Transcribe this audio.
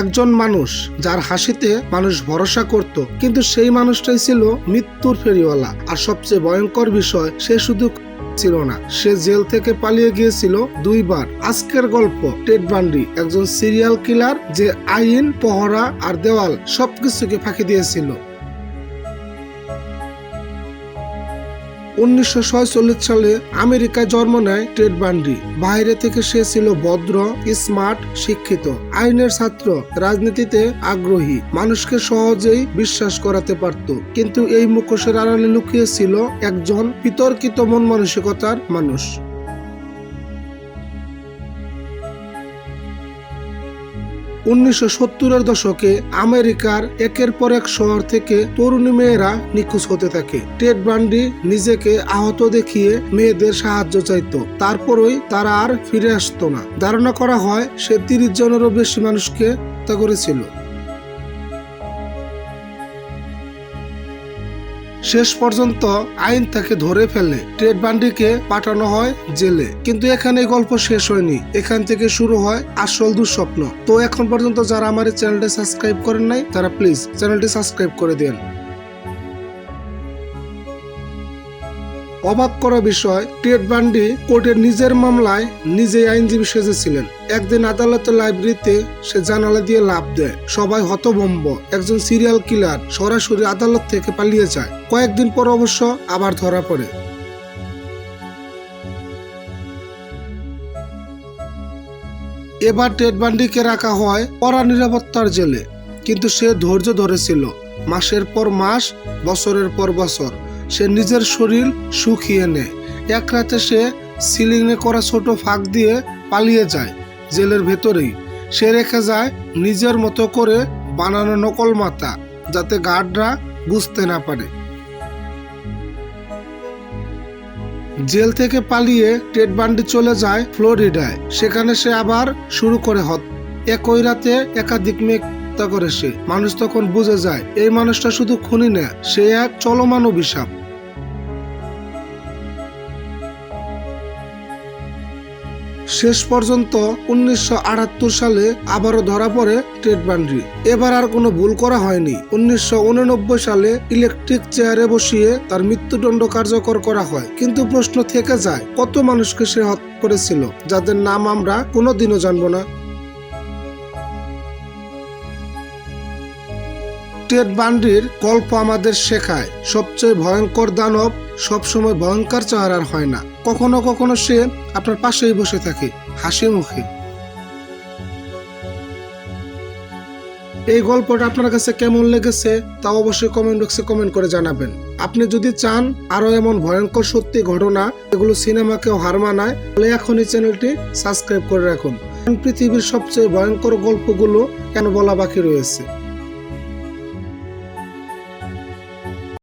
একজন মানুষ যার হাসিতে মানুষ ভরসা করত, কিন্তু সেই মানুষটাই ছিল মৃত্যুর ফেরিওয়ালা। আর সবচেয়ে ভয়ঙ্কর বিষয়, সে শুধু ছিল না, সে জেল থেকে পালিয়ে গিয়েছিল দুইবার। আজকের গল্প, টেড বান্ডি, একজন সিরিয়াল কিলার যে আইন, পহরা আর দেওয়াল সবকিছুকে ফাঁকি দিয়েছিল। উনিশশো সালে আমেরিকায় জন্ম নেয় টেড বান্ডি। বাইরে থেকে সে ছিল ভদ্র, স্মার্ট, শিক্ষিত। আইনের ছাত্র, রাজনীতিতে আগ্রহী। মানুষকে সহজেই বিশ্বাস করাতে পারত। কিন্তু এই মুখোশের আড়ালে লুকিয়ে ছিল একজন বিতর্কিত মন মানসিকতার মানুষ। উনিশশো সত্তরের দশকে আমেরিকার একের পর এক শহর থেকে তরুণী মেয়েরা নিখোঁজ হতে থাকে। টেড বান্ডি নিজেকে আহত দেখিয়ে মেয়েদের সাহায্য চাইতো। তারপরই তারা আর ফিরে আসতো না। ধারণা করা হয় সে তিরিশ জনেরও বেশি মানুষকে হত্যা করেছিল। শেষ পর্যন্ত আইন তাকে ধরে ফেলে। টেড বান্ডিকে পাঠানো হয় জেলে। কিন্তু এখানে গল্প শেষ হয়নি। এখান থেকে শুরু হয় আসল দুঃস্বপ্ন। তো এখন পর্যন্ত যারা আমার চ্যানেলটি সাবস্ক্রাইব করেন নাই, তারা প্লিজ চ্যানেলটি সাবস্ক্রাইব করে দেন অবাক করা বিষয়, টেড বান্ডি কোর্টের নিজের মামলায় নিজেই আইনজীবী সেজেছিলেন। একদিন আদালতের লাইব্রেরিতে সে জানালা দিয়ে লাভ দেয়। সবাই হতভম্ব। একজন সিরিয়াল কিলার সরাসরি আদালত থেকে পালিয়ে যায়। কয়েকদিন পর অবশ্য আবার ধরা পড়ে। এবার টেড বান্ডিকে রাখা হয় কড়া নিরাপত্তার জেলে। কিন্তু সে ধৈর্য ধরেছিল। মাসের পর মাস, বছরের পর বছর। সে নিজের শরীর শুকিয়ে নেয় এক রাতে সে সিলিংয়ে করা ছোট ফাঁক দিয়ে পালিয়ে যায় জেলের ভেতরেই। সে রেখে যায় নিজের মতো করে বানানো নকল মাথা যাতে গার্ডরা বুঝতে না পারে। জেল থেকে পালিয়ে টেড বান্ডি চলে যায় ফ্লোরিডায়। সেখানে সে আবার শুরু করে হত। একই রাতে একাধিক মেয়ে হত্যা করে সে। মানুষ তখন বুঝে যায়, এই মানুষটা শুধু খুনি না, সে এক চলমান অভিশাপ। শেষ পর্যন্ত উনিশশো আটাত্তর সালে আবারও ধরা পড়ে টেট বান্ডি এবার আর কোনো ভুল করা হয়নি। উনিশশো উননব্বই সালে ইলেকট্রিক চেয়ারে বসিয়ে তার মৃত্যুদণ্ড কার্যকর করা হয়। কিন্তু প্রশ্ন থেকে যায়, কত মানুষকে সে হত্যা করেছিল? যাদের নাম আমরা কোনোদিনও জানব না। টেড বান্ডির গল্প আমাদের শেখায়, সবচেয়ে ভয়ঙ্কর দানব সবসময় ভয়ঙ্কর চেহারার হয় না। কখনো কখনো সে আপনার পাশেই বসে থাকে, হাসি মুখে। এই গল্পটা আপনার কাছে কেমন লেগেছে তা অবশ্যই কমেন্ট বক্সে কমেন্ট করে জানাবেন। আপনি যদি চান আরও এমন ভয়ঙ্কর সত্যি ঘটনা এগুলো সিনেমাকেও হার মানায়, তাহলে এখনই চ্যানেলটি সাবস্ক্রাইব করে রাখুন। পৃথিবীর সবচেয়ে ভয়ঙ্কর গল্পগুলো কেন বলা বাকি রয়েছে?